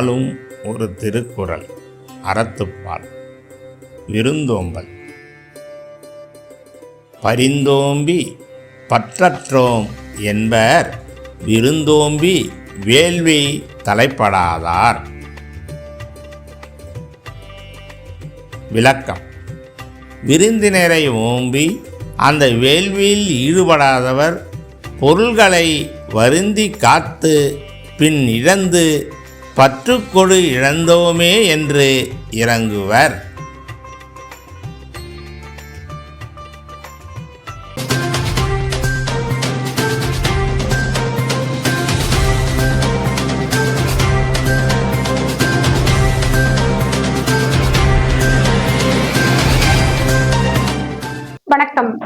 நாளும் ஒரு திருக்குறள் அறத்துப்பால் விருந்தோம்பல். பரிந்தோம்பி பற்றற்றோம் என்பர் விருந்தோம்பி வேள்வி தலைப்படாதார். விளக்கம். விருந்தினரை ஓம்பி அந்த வேள்வியில் ஈடுபடாதவர் பொருள்களை வருந்தி காத்து பின் இழந்து பற்றுக்கொடு இழந்தோமே என்று இறங்குவர். வணக்கம்.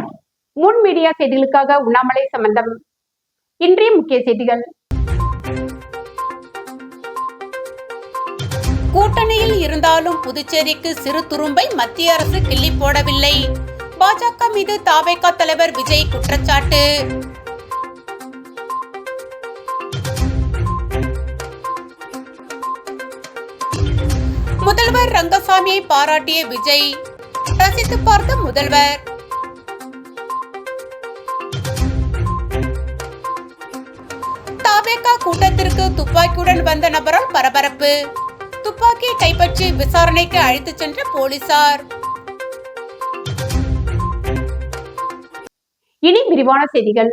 முன் மீடியா செய்திகளுக்காக உண்ணாமலை சம்பந்தம். இன்றைய முக்கிய செய்திகள். கூட்டணியில் இருந்தாலும் புதுச்சேரிக்கு சிறு துரும்பை மத்திய அரசு கிள்ளி போடவில்லை. பாஜக மீது தாவேகா தலைவர் விஜய் குற்றச்சாட்டு. முதல்வர் ரங்கசாமியை பாராட்டிய விஜய் ரசித்து பார்த்த முதல்வர். தாவேகா கூட்டத்திற்கு துப்பாக்கியுடன் வந்த நபரால் பரபரப்பு. துப்பாக்கியை கைப்பற்றி விசாரணைக்கு அழைத்துச் சென்ற போலீசார். இனி விரிவான செய்திகள்.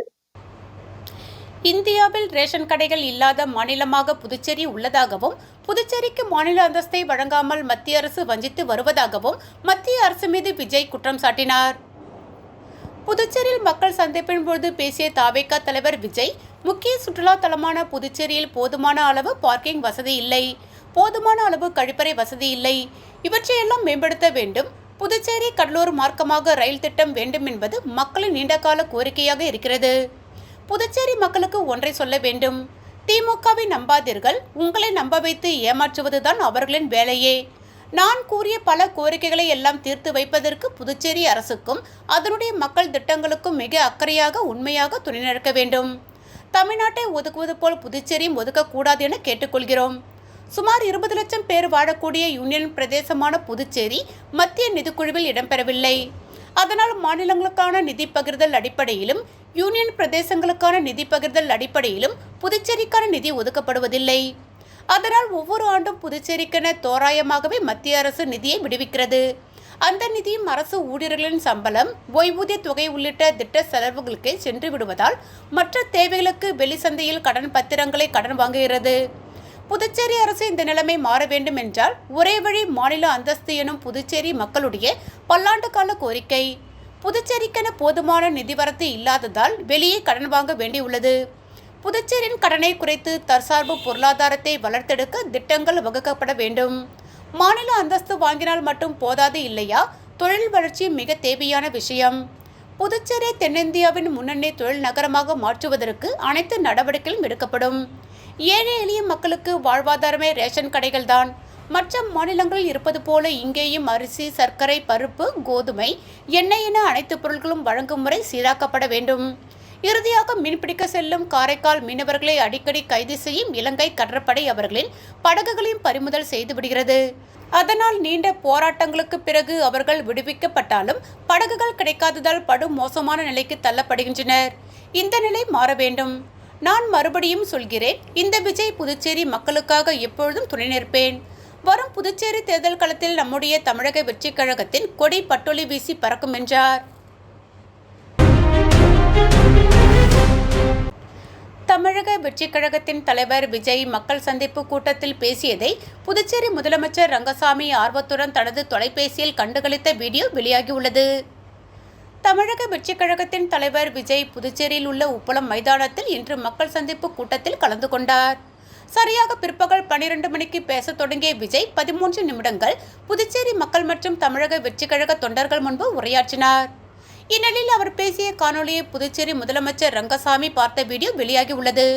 இந்தியாவில் ரேஷன் கடைகள் இல்லாத மாநிலமாக புதுச்சேரி உள்ளதாகவும் புதுச்சேரிக்கு மாநில அந்தஸ்தை வழங்காமல் மத்திய அரசு வஞ்சித்து வருவதாகவும் மத்திய அரசு மீது விஜய் குற்றம் சாட்டினார். புதுச்சேரியில் மக்கள் சந்திப்பின் போது பேசிய தாவேகா தலைவர் விஜய் முக்கிய சுற்றுலா தலமான புதுச்சேரியில் போதுமான அளவு பார்க்கிங் வசதி இல்லை. போதுமான அளவு கழிப்பறை வசதி இல்லை. இவற்றையெல்லாம் மேம்படுத்த வேண்டும். புதுச்சேரி கடலூர் மார்க்கமாக ரயில் திட்டம் வேண்டும் என்பது மக்களின் நீண்டகால கோரிக்கையாக இருக்கிறது. புதுச்சேரி மக்களுக்கு ஒன்றை சொல்ல வேண்டும். திமுகவை நம்பாதீர்கள். உங்களை நம்ப வைத்து ஏமாற்றுவதுதான் அவர்களின் வேலையே. நான் கூறிய பல கோரிக்கைகளை எல்லாம் தீர்த்து வைப்பதற்கு புதுச்சேரி அரசுக்கும் அதனுடைய மக்கள் திட்டங்களுக்கும் மிக அக்கறையாக உண்மையாக துணை நிற்க வேண்டும். தமிழ்நாட்டை ஒதுக்குவது போல் புதுச்சேரியும் ஒதுக்கக்கூடாது என கேட்டுக்கொள்கிறோம். சுமார் இருபது லட்சம் பேர் வாழக்கூடிய யூனியன் பிரதேசமான புதுச்சேரி மத்திய நிதிக்குழுவில் இடம்பெறவில்லை. அதனால் மாநிலங்களுக்கான நிதி பகிர்தல் அடிப்படையிலும் யூனியன் பிரதேசங்களுக்கான நிதி பகிர்தல் அடிப்படையிலும் புதுச்சேரிக்கான நிதி ஒதுக்கப்படுவதில்லை. அதனால் ஒவ்வொரு ஆண்டும் புதுச்சேரிக்கென தோராயமாகவே மத்திய அரசு நிதியை விடுவிக்கிறது. அந்த நிதியும் அரசு ஊழியர்களின் சம்பளம் ஓய்வூதிய தொகை உள்ளிட்ட திட்ட செலவுகளுக்கே சென்று விடுவதால் மற்ற தேவைகளுக்கு வெளிச்சந்தையில் கடன் பத்திரங்களை கடன் வாங்குகிறது. புதுச்சேரி அரசு இந்த நிலைமை மாற வேண்டும் என்றால் ஒரே வழி மாநில அந்தஸ்து எனும் புதுச்சேரி மக்களுடைய பல்லாண்டு கால கோரிக்கை. புதுச்சேரிக்கென போதுமான நிதி வரத்து இல்லாததால் வெளியே கடன் வாங்க வேண்டியுள்ளது. புதுச்சேரியின் கடனை குறைத்து தற்சார்பு பொருளாதாரத்தை வளர்த்தெடுக்க திட்டங்கள் வகுக்கப்பட வேண்டும். மாநில அந்தஸ்து வாங்கினால் மட்டும் போதாது இல்லையா? தொழில் வளர்ச்சி மிக தேவையான விஷயம். புதுச்சேரி தென்னிந்தியாவின் முன்னணி தொழில் நகரமாக மாற்றுவதற்கு அனைத்து நடவடிக்கைகளும் எடுக்கப்படும். ஏழை எளிய மக்களுக்கு வாழ்வாதாரமே ரேஷன் கடைகள்தான். மற்ற மாநிலங்களில் இருப்பது போல இங்கேயும் அரிசி சர்க்கரை பருப்பு கோதுமை எண்ணெய் என அனைத்து பொருட்களும் வழங்கும் முறை சீராக்கப்பட வேண்டும். இறுதியாக மீன்பிடிக்க செல்லும் காரைக்கால் மீனவர்களை அடிக்கடி கைது செய்யும் இலங்கை கடற்படை அவர்களின் படகுகளையும் பறிமுதல் செய்து விடுகிறது. அதனால் நீண்ட போராட்டங்களுக்கு பிறகு அவர்கள் விடுவிக்கப்பட்டாலும் படகுகள் கிடைக்காததால் படும் மோசமான நிலைக்கு தள்ளப்படுகின்றனர். இந்த நிலை மாற வேண்டும். நான் மறுபடியும் சொல்கிறேன் இந்த விஜய் புதுச்சேரி மக்களுக்காக எப்பொழுதும் துணை நிற்பேன். வரும் புதுச்சேரி தேர்தல் களத்தில் நம்முடைய தமிழக வெற்றிக் கழகத்தின் கொடி பட்டொலி வீசி பறக்கும் என்றார். தமிழக வெற்றிக் கழகத்தின் தலைவர் விஜய் மக்கள் சந்திப்பு கூட்டத்தில் பேசியதை புதுச்சேரி முதலமைச்சர் ரங்கசாமி ஆர்வத்துடன் தனது தொலைபேசியில் கண்டுகளித்த வீடியோ வெளியாகியுள்ளது. தமிழக வெற்றிக் கழகத்தின் தலைவர் விஜய் புதுச்சேரியில் உள்ள உப்பளம் மைதானத்தில் இன்று மக்கள் சந்திப்பு கூட்டத்தில் கலந்து கொண்டார். சரியாக பிற்பகல் பனிரெண்டு மணிக்கு பேசத் தொடங்கிய விஜய் பதிமூன்று நிமிடங்கள் புதுச்சேரி மக்கள் மற்றும் தமிழக வெற்றிக் கழக தொண்டர்கள் முன்பு உரையாற்றினார். இந்நிலையில் அவர் பேசிய காணொலியை புதுச்சேரி முதலமைச்சர் ரங்கசாமி பார்த்த வீடியோ வெளியாகி உள்ளது.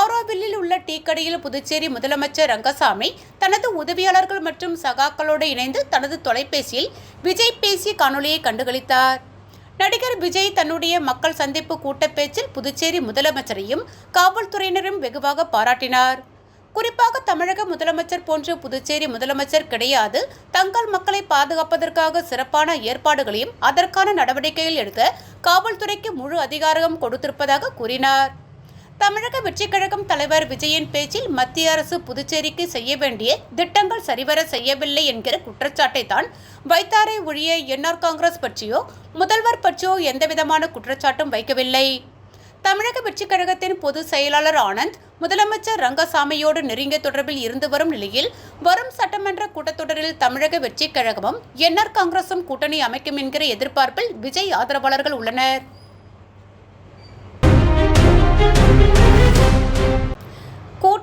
ஆரோவில்லில் உள்ள டீ கடையில் புதுச்சேரி முதலமைச்சர் ரங்கசாமி தனது உதவியாளர்கள் மற்றும் சகாக்களோடு இணைந்து தனது தொலைபேசியில் விஜய் பேசிய காணொலியை கண்டுகளித்தார். நடிகர் விஜய் தன்னுடைய மக்கள் சந்திப்பு கூட்டப் பேச்சில் புதுச்சேரி முதலமைச்சரையும் காவல்துறையினரும் வெகுவாக பாராட்டினார். குறிப்பாக தமிழக முதலமைச்சர் போன்ற புதுச்சேரி முதலமைச்சர் கிடையாது. தங்கள் மக்களை பாதுகாப்பதற்காக சிறப்பான ஏற்பாடுகளையும் அதற்கான நடவடிக்கைகள் எடுக்க காவல்துறைக்கு முழு அதிகாரம் கொடுத்திருப்பதாக கூறினார். தமிழக வெற்றிக் கழகம் தலைவர் விஜயன் பேச்சில் மத்திய அரசு புதுச்சேரிக்கு செய்ய வேண்டிய திட்டங்கள் சரிவர செய்யவில்லை என்கிற குற்றச்சாட்டை தான் வைத்தாரை ஒழிய என்ஆர் காங்கிரஸ் பற்றியோ முதல்வர் பற்றியோ எந்தவிதமான குற்றச்சாட்டும் வைக்கவில்லை. தமிழக வெற்றிக் கழகத்தின் பொதுச் செயலாளர் ஆனந்த் முதலமைச்சர் ரங்கசாமியோடு நெருங்கிய தொடர்பில் இருந்து வரும் நிலையில் வரும் சட்டமன்ற கூட்டத்தொடரில் தமிழக வெற்றிக் கழகமும் என்ஆர் காங்கிரசும் கூட்டணி அமைக்கும் என்கிற எதிர்பார்ப்பில் விஜய் ஆதரவாளர்கள் உள்ளனர்.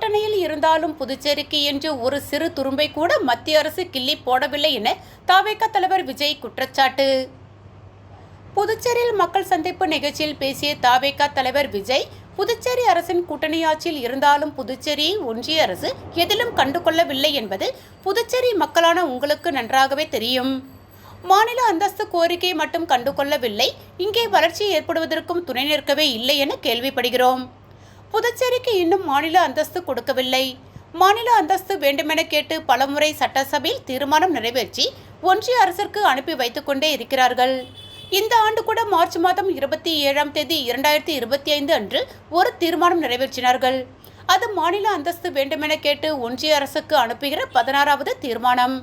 கூட்டணியில் இருந்தாலும் புதுச்சேரிக்கு என்று ஒரு சிறு துரும்பை கூட மத்திய அரசு கிள்ளி போடவில்லை என தாவேக தலைவர் விஜய் குற்றச்சாட்டு. புதுச்சேரியில் மக்கள் சந்திப்பு நிகழ்ச்சியில் பேசிய தாவேகா தலைவர் விஜய் புதுச்சேரி அரசின் கூட்டணி ஆட்சியில் இருந்தாலும் புதுச்சேரியை ஒன்றிய அரசு எதிலும் கண்டுகொள்ளவில்லை என்பது புதுச்சேரி மக்களான உங்களுக்கு நன்றாகவே தெரியும். மாநில அந்தஸ்து கோரிக்கை மட்டும் கண்டுகொள்ளவில்லை இங்கே வளர்ச்சி ஏற்படுவதற்கும் துணை நிற்கவே இல்லை என கேள்விப்படுகிறோம். புதுச்சேரிக்கு இன்னும் மாநில அந்தஸ்து கொடுக்கவில்லை. மாநில அந்தஸ்து வேண்டுமென கேட்டு பலமுறை சட்டசபையில் தீர்மானம் நிறைவேற்றி ஒன்றிய அரசிற்கு அனுப்பி வைத்துக் கொண்டே இருக்கிறார்கள். இந்த ஆண்டு கூட மார்ச் மாதம் இருபத்தி ஏழாம் தேதி இரண்டாயிரத்தி இருபத்தி ஐந்து அன்று ஒரு தீர்மானம் நிறைவேற்றினார்கள். அது மாநில அந்தஸ்து வேண்டுமென கேட்டு ஒன்றிய அரசுக்கு அனுப்புகிற பதினாறாவது தீர்மானம்.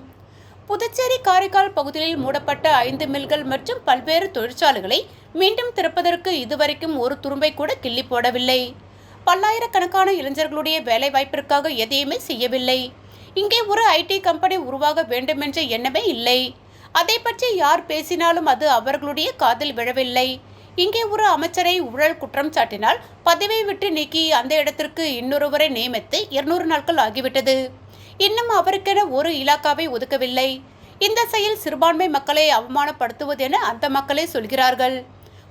புதுச்சேரி காரைக்கால் பகுதியில் மூடப்பட்ட ஐந்து மில்கள் மற்றும் பல்வேறு தொழிற்சாலைகளை மீண்டும் திறப்பதற்கு இதுவரைக்கும் ஒரு துரும்பை கூட கிள்ளி போடவில்லை. பல்லாயிரக்கணக்கான இளைஞர்களுடைய வேலைவாய்ப்பிற்காக எதையுமே செய்யவில்லை. இங்கே ஒரு ஐடி கம்பெனி உருவாக வேண்டுமென்ற எண்ணமே இல்லை. அதை பற்றி யார் பேசினாலும் அது அவர்களுடைய காதில் விழவில்லை. இங்கே ஒரு அமைச்சரை ஊழல் குற்றம் சாட்டினால் பதவியை விட்டு நீக்கி அந்த இடத்திற்கு இன்னொருவரை நியமித்து இருநூறு நாட்கள் ஆகிவிட்டது. இன்னும் அவருக்கென ஒரு இலாக்காவை ஒதுக்கவில்லை. இந்த செயல் சிறுபான்மை மக்களை அவமானப்படுத்துவது என அந்த மக்களே சொல்கிறார்கள்.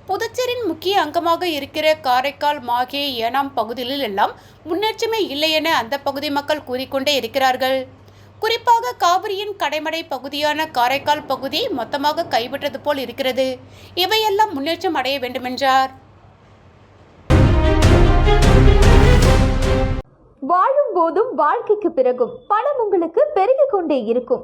புதுச்சேரியின் முக்கிய அங்கமாக இருக்கிற காரைக்கால் மாகே ஏனாம் பகுதிகளில் எல்லாம் முன்னேற்றமே இல்லை என அந்த பகுதி மக்கள் கூறிக்கொண்டே இருக்கிறார்கள். குறிப்பாக காவிரியின் கடைமடை பகுதியான காரைக்கால் பகுதி மொத்தமாக கைவிட்டது போல் இருக்கிறது. இவையெல்லாம் முன்னேற்றம் அடைய வேண்டுமென்றார். வாழும் போதும் வாழ்க்கைக்கு பிறகும் பணம் உங்களுக்கு பெருகிக் கொண்டே இருக்கும்.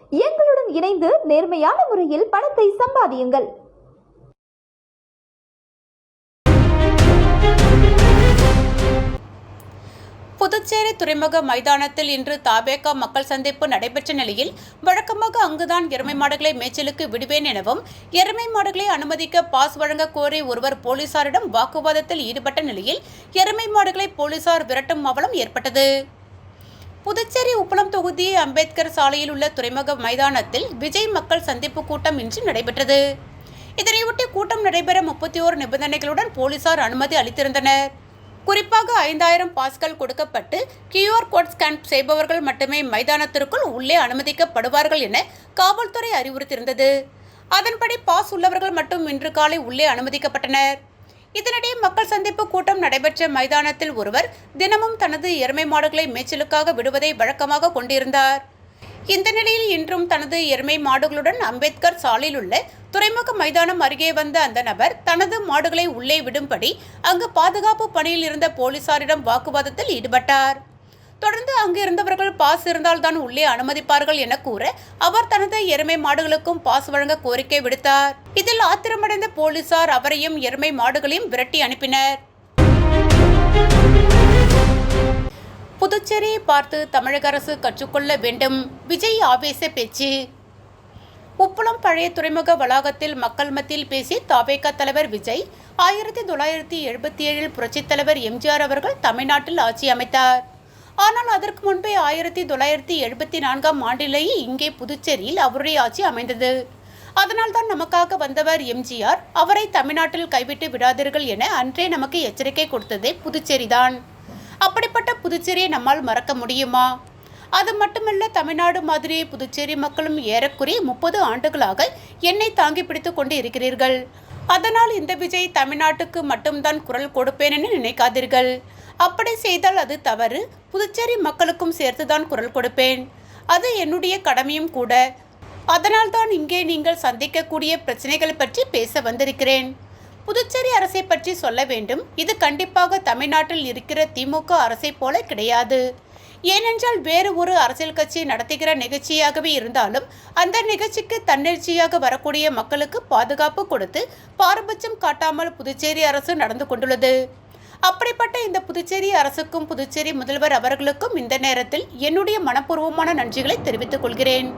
எங்களுடன் இணைந்து நேர்மையான முறையில் பணத்தை சம்பாதியுங்கள். புதுச்சேரி துறைமுக மைதானத்தில் இன்று தாபேகா மக்கள் சந்திப்பு நடைபெற்ற நிலையில் வழக்கமாக அங்குதான் எருமை மாடுகளை மேய்ச்சலுக்கு விடுவேன் எனவும் எருமை மாடுகளை அனுமதிக்க பாஸ் வழங்க கோரி ஒருவர் போலீசாரிடம் வாக்குவாதத்தில் ஈடுபட்ட நிலையில் எருமை மாடுகளை போலீசார் விரட்டும் அவலம் ஏற்பட்டது. புதுச்சேரி உப்பளம் தொகுதி அம்பேத்கர் சாலையில் உள்ள துறைமுக மைதானத்தில் விஜய் மக்கள் சந்திப்பு கூட்டம் இன்று நடைபெற்றது. இதனையொட்டி கூட்டம் நடைபெற முப்பத்தி ஓரு நிபந்தனைகளுடன் போலீசார் அனுமதி அளித்திருந்தனர். குறிப்பாக ஐந்தாயிரம் பாஸ்கள் கொடுக்கப்பட்டு கியூஆர் கோட் ஸ்கேன் செய்பவர்கள் மட்டுமே மைதானத்திற்குள் உள்ளே அனுமதிக்கப்படுவார்கள் என காவல்துறை அறிவுறுத்தியிருந்தது. அதன்படி பாஸ் உள்ளவர்கள் மட்டும் இன்று காலை உள்ளே அனுமதிக்கப்பட்டனர். இதனிடையே மக்கள் சந்திப்பு கூட்டம் நடைபெற்ற மைதானத்தில் ஒருவர் தினமும் தனது எருமை மாடுகளை மேய்ச்சலுக்காக விடுவதை வழக்கமாக கொண்டிருந்தார். இந்த நிலையில் இன்றும் தனது எருமை மாடுகளுடன் அம்பேத்கர் சாலையில் உள்ள துறைமுக மைதானம் அருகே வந்த அந்த நபர் தனது மாடுகளை உள்ளே விடும்படி அங்கு பாதுகாப்பு பணியில் இருந்த போலீசாரிடம் வாக்குவாதத்தில் ஈடுபட்டார். தொடர்ந்து அங்கு இருந்தவர்கள் பாஸ் இருந்தால்தான் உள்ளே அனுமதிப்பார்கள் என கூற அவர் தனது எருமை மாடுகளுக்கும் பாஸ் வழங்க கோரிக்கை விடுத்தார். இதில் ஆத்திரமடைந்த போலீசார் அவரையும் எருமை மாடுகளையும் விரட்டி அனுப்பினர். புதுச்சேரியை பார்த்து தமிழக அரசு கற்றுக்கொள்ள வேண்டும். விஜய் ஆவேச பேச்சு. உப்பளம் பழைய துறைமுக வளாகத்தில் மக்கள் மத்தியில் பேசிய தாபேக தலைவர் விஜய் ஆயிரத்தி தொள்ளாயிரத்தி எழுபத்தி ஏழில் புரட்சித் தலைவர் எம்ஜிஆர் அவர்கள் தமிழ்நாட்டில் ஆட்சி அமைத்தார். ஆனால் அதற்கு முன்பே ஆயிரத்தி தொள்ளாயிரத்தி எழுபத்தி நான்காம் ஆண்டிலேயே இங்கே புதுச்சேரியில் அவருடைய ஆட்சி அமைந்தது. அதனால்தான் நமக்காக வந்தவர் எம்ஜிஆர். அவரை தமிழ்நாட்டில் கைவிட்டு விடாதீர்கள் என அன்றே நமக்கு எச்சரிக்கை கொடுத்ததே புதுச்சேரிதான். அப்படிப்பட்ட புதுச்சேரியை நம்மால் மறக்க முடியுமா? அது மட்டுமல்ல தமிழ்நாடு மாதிரி புதுச்சேரி மக்களும் ஏறக்குறைய முப்பது ஆண்டுகளாக என்னை தாங்கி பிடித்து கொண்டு இருக்கிறீர்கள். அதனால் இந்த விஜய் தமிழ்நாட்டுக்கு மட்டும்தான் குரல் கொடுப்பேன் என நினைக்காதீர்கள். அப்படி செய்தால் அது தவறு. புதுச்சேரி மக்களுக்கும் சேர்த்துதான் குரல் கொடுப்பேன். அது என்னுடைய கடமையும் கூட. அதனால்தான் இங்கே நீங்கள் சந்திக்கக்கூடிய பிரச்சனைகள் பற்றி பேச வந்திருக்கிறேன். புதுச்சேரி அரசை பற்றி சொல்ல வேண்டும். இது கண்டிப்பாக தமிழ்நாட்டில் இருக்கிற திமுக அரசை போல கிடையாது. ஏனென்றால் வேறு ஒரு அரசியல் கட்சி நடத்துகிற நிகழ்ச்சியாகவே இருந்தாலும் அந்த நிகழ்ச்சிக்கு தன்னெழுச்சியாக வரக்கூடிய மக்களுக்கு பாதுகாப்பு கொடுத்து பாரபட்சம் காட்டாமல் புதுச்சேரி அரசு நடந்து கொண்டுள்ளது. அப்படிப்பட்ட இந்த புதுச்சேரி அரசுக்கும் புதுச்சேரி முதல்வர் அவர்களுக்கும் இந்த நேரத்தில் என்னுடைய மனப்பூர்வமான நன்றிகளை தெரிவித்துக் கொள்கிறேன்.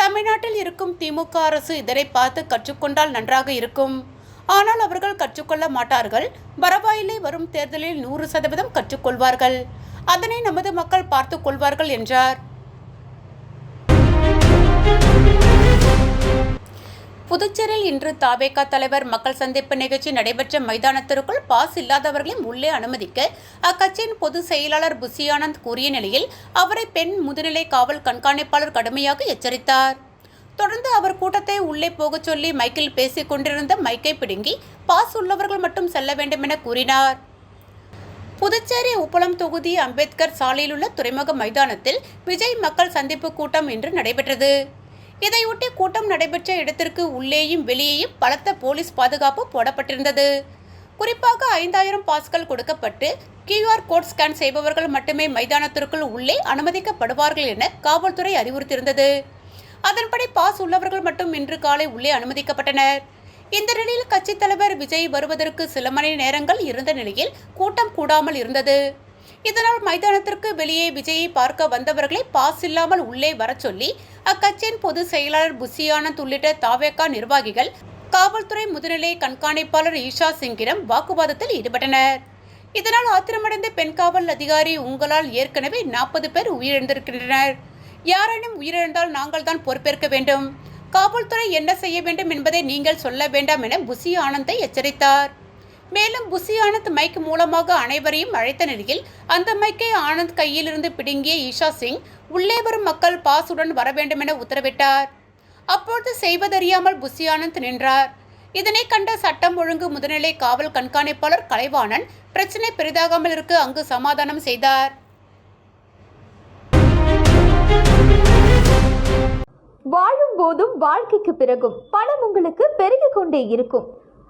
தமிழ்நாட்டில் இருக்கும் திமுக அரசு இதனை பார்த்து கற்றுக்கொண்டால் நன்றாக இருக்கும். ஆனால் அவர்கள் கற்றுக்கொள்ள மாட்டார்கள். பரவாயில்லை வரும் தேர்தலில் நூறு சதவீதம் கற்றுக்கொள்வார்கள். அதனை நமது மக்கள் பார்த்துக் கொள்வார்கள் என்றார். புதுச்சேரியில் இன்று தாவேகா தலைவர் மக்கள் சந்திப்பு நிகழ்ச்சி நடைபெற்ற மைதானத்திற்குள் பாஸ் இல்லாதவர்களையும் உள்ளே அனுமதிக்க அக்கட்சியின் பொதுச் செயலாளர் புசியானந்த் கூறிய நிலையில் அவரை பெண் முதுநிலை காவல் கண்காணிப்பாளர் கடுமையாக எச்சரித்தார். தொடர்ந்து அவர் கூட்டத்தை உள்ளே போகச் சொல்லி மைக்கில் பேசிக் கொண்டிருந்த மைக்கை பிடுங்கி பாஸ் உள்ளவர்கள் மட்டும் செல்ல வேண்டும் என கூறினார். புதுச்சேரி உப்பளம் தொகுதி அம்பேத்கர் சாலையில் உள்ள துறைமுக மைதானத்தில் விஜய் மக்கள் சந்திப்பு கூட்டம் இன்று நடைபெற்றது. இதையொட்டி கூட்டம் நடைபெற்ற இடத்திற்கு உள்ளேயும் வெளியேயும் பலத்த போலீஸ் பாதுகாப்பு போடப்பட்டிருந்தது. குறிப்பாக ஐந்தாயிரம் பாஸ்கள் கொடுக்கப்பட்டு கியூஆர் கோட் ஸ்கேன் செய்பவர்கள் மட்டுமே மைதானத்திற்குள் உள்ளே அனுமதிக்கப்படுவார்கள் என காவல்துறை அறிவுறுத்தியிருந்தது. அதன்படி பாஸ் உள்ளவர்கள் மட்டும் இன்று காலை உள்ளே அனுமதிக்கப்பட்டனர். இந்த நிலையில் கட்சித் தலைவர் விஜய் வருவதற்கு சில மணி நேரங்கள் இருந்த நிலையில் கூட்டம் கூடாமல் இருந்தது. இதனால் மைதானத்திற்கு வெளியே விஜயை பார்க்க வந்தவர்களை பாஸ் இல்லாமல் உள்ளே வரச் சொல்லி அக்கட்சியின் பொதுச் செயலாளர் புசியானந்த் உள்ளிட்ட தாவேக்கா நிர்வாகிகள் காவல்துறை முதுநிலை கண்காணிப்பாளர் ஈஷா சிங்கிடம் வாக்குவாதத்தில் ஈடுபட்டனர். இதனால் ஆத்திரமடைந்த பெண் காவல் அதிகாரி உங்களால் ஏற்கனவே நாற்பது பேர் உயிரிழந்திருக்கின்றனர். யாரேனும் உயிரிழந்தால் நாங்கள் தான் பொறுப்பேற்க வேண்டும். காவல்துறை என்ன செய்ய வேண்டும் என்பதை நீங்கள் சொல்ல வேண்டாம் என புசி ஆனந்தை எச்சரித்தார். மேலும் புசி ஆனந்த் மைக் மூலமாக அனைவரையும் அழைத்த நிலையில் அந்த மைக்கை ஆனந்த் கையிலிருந்து பிடுங்கிய ஈஷா சிங் உள்ளே வரும் மக்கள் பாசுடன் வர வேண்டும் என உத்தரவிட்டார். அப்பொழுது செய்வதறியாமல் புசி ஆனந்த் நின்றார். இதனை கண்ட சட்டம் ஒழுங்கு முதுநிலை காவல் கண்காணிப்பாளர் கலைவாணன் பிரச்சனை பெரிதாகாமல் இருக்க அங்கு சமாதானம் செய்தார். வாழும் போதும் வாழ்க்கைக்கு பிறகும் பணம் உங்களுக்கு பெருகிக் கொண்டே இருக்கும்.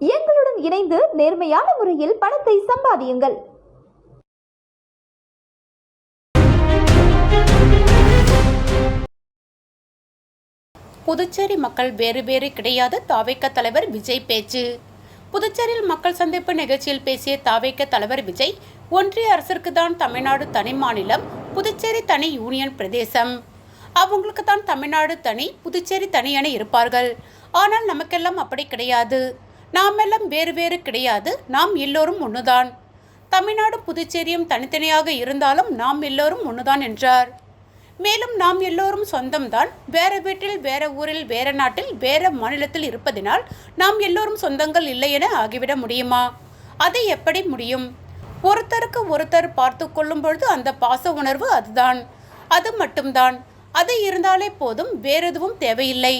எங்களுடன் இணைந்து நேர்மையான முறையில் பணத்தை சம்பாதியுங்கள். புதுச்சேரி மக்கள் வேறு வேறு கிடையாது தாவேக்க தலைவர் விஜய் பேச்சு. புதுச்சேரியில் மக்கள் சந்திப்பு நிகழ்ச்சியில் பேசிய தாவேக்க தலைவர் விஜய் ஒன்றிய அரசிற்கு தான் தமிழ்நாடு தனி மாநிலம் புதுச்சேரி தனி யூனியன் பிரதேசம். அவங்களுக்கு தான் தமிழ்நாடு தனி புதுச்சேரி தனி என இருப்பார்கள். ஆனால் நமக்கெல்லாம் அப்படி கிடையாது. நாம் எல்லாம் வேறு வேறு கிடையாது நாம் எல்லோரும் ஒன்றுதான் தமிழ்நாடு புதுச்சேரியும் தனித்தனியாக இருந்தாலும் நாம் எல்லோரும் ஒன்றுதான் என்றார். மேலும் நாம் எல்லோரும் சொந்தம்தான். வேற வீட்டில் வேற ஊரில் வேற நாட்டில் வேற மாநிலத்தில் இருப்பதினால் நாம் எல்லோரும் சொந்தங்கள் இல்லை என ஆகிவிட முடியுமா? அது எப்படி முடியும்? ஒருத்தருக்கு ஒருத்தர் பார்த்து கொள்ளும் பொழுது அந்த பாச உணர்வு அதுதான். அது மட்டும்தான். அது இருந்தாலே போதும் வேறெதுவும் தேவையில்லை.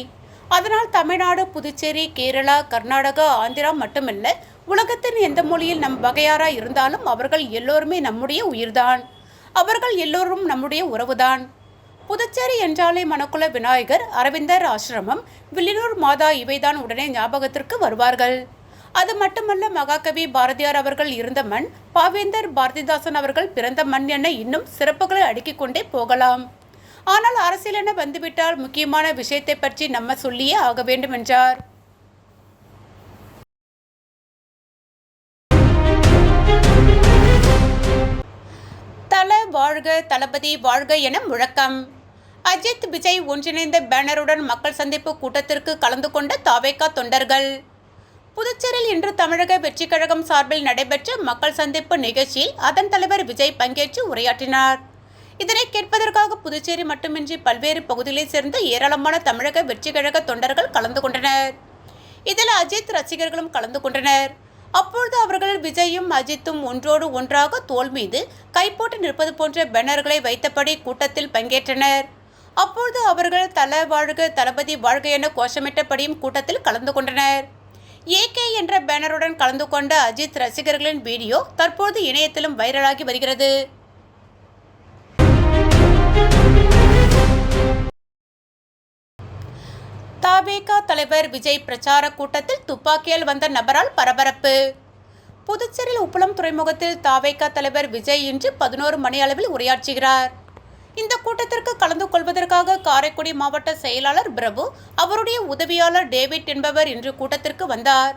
அதனால் தமிழ்நாடு புதுச்சேரி கேரளா கர்நாடகா ஆந்திரா மட்டுமல்ல உலகத்தின் எந்த மொழியில் நம் வகையாரா இருந்தாலும் அவர்கள் எல்லோருமே நம்முடைய உயிர்தான். அவர்கள் எல்லோரும் நம்முடைய உறவுதான். புதுச்சேரி என்றாலே மணக்குள விநாயகர் அரவிந்தர் ஆசிரமம் வில்லினூர் மாதா இவைதான் உடனே ஞாபகத்திற்கு வருவார்கள். அது மட்டுமல்ல மகாகவி பாரதியார் அவர்கள் இருந்த மண் பாவேந்தர் பாரதிதாசன் அவர்கள் பிறந்த மண் என இன்னும் சிறப்புகளை அடுக்கிக் கொண்டே போகலாம். ஆனால் அரசியல் என வந்துவிட்டால் முக்கியமான விஷயத்தை பற்றி நம்ம சொல்லியே ஆக வேண்டும் என்றார். தல வாழ்க தளபதி வாழ்க என முழக்கம். அஜித் விஜய் ஒன்றிணைந்த பேனருடன் மக்கள் சந்திப்பு கூட்டத்திற்கு கலந்து கொண்ட தாவேகா தொண்டர்கள். புதுச்சேரியில் இன்று தமிழக வெற்றிக் கழகம் சார்பில் நடைபெற்ற மக்கள் சந்திப்பு நிகழ்ச்சியில் அதன் தலைவர் விஜய் பங்கேற்று உரையாற்றினார். இதனை கேட்பதற்காக புதுச்சேரி மட்டுமின்றி பல்வேறு பகுதிகளைச் சேர்ந்த ஏராளமான தமிழக வெற்றிக்கழக தொண்டர்கள் கலந்து கொண்டனர். இதில் அஜித் ரசிகர்களும் கலந்து கொண்டனர். அப்பொழுது அவர்கள் விஜயும் அஜித்தும் ஒன்றோடு ஒன்றாக தோல் மீது கைப்போட்டு நிற்பது போன்ற பேனர்களை வைத்தபடி கூட்டத்தில் பங்கேற்றனர். அப்பொழுது அவர்கள் தல வாழ்க தளபதி வாழ்க என கோஷமிட்டபடியும் கூட்டத்தில் கலந்து கொண்டனர். ஏகே என்ற பேனருடன் கலந்து கொண்ட அஜித் ரசிகர்களின் வீடியோ தற்போது இணையத்திலும் வைரலாகி வருகிறது. தாவேகா தலைவர் விஜய் பிரச்சார கூட்டத்தில் துப்பாக்கியால் வந்த நபரால் பரபரப்பு. புதுச்சேரியில் உப்பளம் துறைமுகத்தில் தாவேகா தலைவர் விஜய் இன்று பதினோரு மணி அளவில் உரையாற்றுகிறார். இந்த கூட்டத்திற்கு கலந்து கொள்வதற்காக காரைக்குடி மாவட்ட செயலாளர் பிரபு அவருடைய உதவியாளர் டேவிட் என்பவர் இன்று கூட்டத்திற்கு வந்தார்.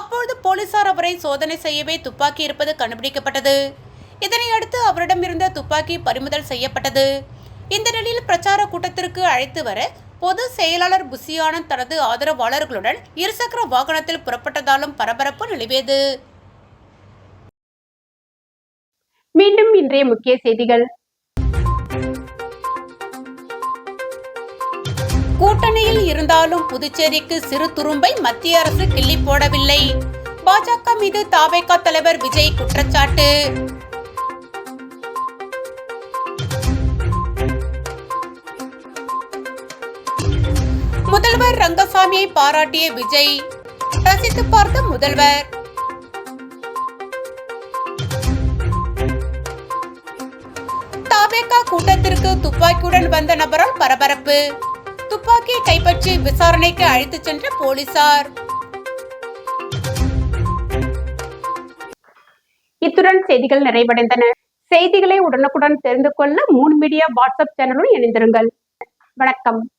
அப்பொழுது போலீசார் அவரை சோதனை செய்யவே துப்பாக்கி இருப்பது கண்டுபிடிக்கப்பட்டது. இதனையடுத்து அவரிடமிருந்த துப்பாக்கி பறிமுதல் செய்யப்பட்டது. இந்த நிலையில் பிரச்சார கூட்டத்திற்கு அழைத்து வர பொது செயலாளர் புசி ஆனந்த் தனது ஆதரவாளர்களுடன் இருசக்கர வாகனத்தில் புறப்பட்டதாலும் பரபரப்பு நிலவியது. மீண்டும் இன்றைய முக்கிய செய்திகள். கூட்டணியில் இருந்தாலும் புதுச்சேரிக்கு சிறு துரும்பை மத்திய அரசு கிள்ளி போடவில்லை. பாஜக மீது தாவேகா தலைவர் விஜய் குற்றச்சாட்டு. முதல்வர் பாராட்டிய விஜய் ரசித்து பார்த்த முதல்வர். தாவேகா கூட்டத்திற்கு துப்பாக்கியுடன் வந்த நபரால் பரபரப்பு. துப்பாக்கியை கைப்பற்றி விசாரணைக்கு அழைத்துச் சென்ற போலீசார். இத்துடன் செய்திகள் நிறைவடைந்தன. செய்திகளை உடனுக்குடன் தெரிந்து கொள்ள மூன் மீடியா வாட்ஸ்அப் சேனலுடன் இணைந்திருங்கள். வணக்கம்.